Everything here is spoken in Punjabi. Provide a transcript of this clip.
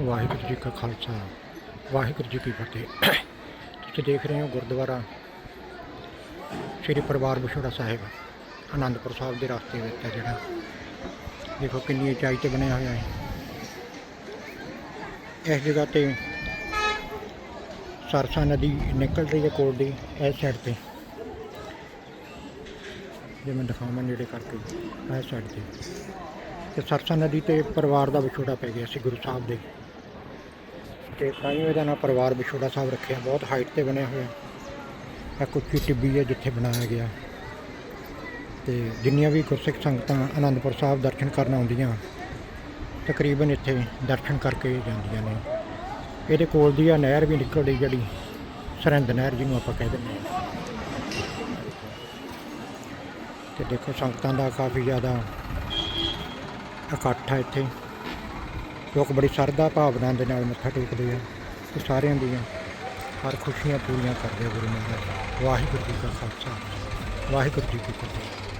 ਵਾਹਿਗੁਰੂ ਜੀ ਕਾ ਖਾਲਸਾ, ਵਾਹਿਗੁਰੂ ਜੀ ਕੀ ਫਤਿਹ। ਤੁਸੀਂ ਦੇਖ ਰਹੇ ਹੋ ਗੁਰਦੁਆਰਾ ਸ੍ਰੀ ਪਰਿਵਾਰ ਵਿਛੋੜਾ ਸਾਹਿਬ, ਆਨੰਦਪੁਰ ਸਾਹਿਬ ਦੇ ਰਸਤੇ ਵਿੱਚ ਹੈ ਜਿਹੜਾ। ਦੇਖੋ ਕਿੰਨੀ ਉਚਾਈ ਤੇ ਬਣਿਆ ਹੋਇਆ ਹੈ। ਇਸ ਜਗ੍ਹਾ ਤੇ ਸਰਸਾ ਨਦੀ ਨਿਕਲ ਰਹੀ ਹੈ ਕੋਲ ਦੀ, ਇਸ ਸਾਈਡ ਤੇ। ਜੇ ਮੈਂ ਦਿਖਾਵਾਂ ਨੇੜੇ ਕਰਕੇ, ਇਸ ਸਾਈਡ ਤੇ। ਤੇ ਸਰਸਾ ਨਦੀ ਤੇ ਪਰਿਵਾਰ ਦਾ ਵਿਛੋੜਾ ਪੈ ਗਿਆ ਸੀ ਗੁਰੂ ਸਾਹਿਬ ਦੇ। ਤੇ ਤਾਂ ਹੀ ਇਹਦਾ ਨਾਂ ਪਰਿਵਾਰ ਵਿਛੋੜਾ ਸਾਹਿਬ ਰੱਖਿਆ। ਬਹੁਤ ਹਾਈਟ ਤੇ ਬਣਿਆ ਹੋਇਆ। ਇਹ ਕੁੱਚੀ ਟਿੱਬੀ ਹੈ ਜਿੱਥੇ ਬਣਾਇਆ ਗਿਆ। ਤੇ ਜਿੰਨੀਆਂ ਵੀ ਗੁਰਸਿੱਖ ਸੰਗਤਾਂ ਆਨੰਦਪੁਰ ਸਾਹਿਬ ਦਰਸ਼ਨ ਕਰਨ ਆਉਂਦੀਆਂ, ਤਕਰੀਬਨ ਇੱਥੇ ਦਰਸ਼ਨ ਕਰਕੇ ਜਾਂਦੀਆਂ ਨੇ। ਇਹਦੇ ਕੋਲ ਦੀ ਆ ਨਹਿਰ ਵੀ ਨਿਕਲਦੀ ਜਿਹੜੀ ਸਰਹੰਦ ਨਹਿਰ ਜਿਹਨੂੰ ਆਪਾਂ ਕਹਿ ਦਿੰਦੇ ਹਾਂ। ਤੇ ਦੇਖੋ ਸੰਗਤਾਂ ਦਾ ਕਾਫੀ ਜ਼ਿਆਦਾ ਇਕੱਠ ਹੈ ਇੱਥੇ। ਲੋਕ ਬੜੀ ਸ਼ਰਧਾ ਭਾਵਨਾ ਦੇ ਨਾਲ ਮੱਥਾ ਟੇਕਦੇ ਆ ਤੇ ਸਾਰਿਆਂ ਦੀਆਂ ਹਰ ਖੁਸ਼ੀਆਂ ਪੂਰੀਆਂ ਕਰਦੇ ਆ ਗੁਰੂ ਮਹਾਰਾਜ। ਵਾਹਿਗੁਰੂ ਜੀ ਕਾ ਖਾਲਸਾ। ਵਾਹਿਗੁਰੂ ਜੀ ਕੀ ਫਤਿਹ।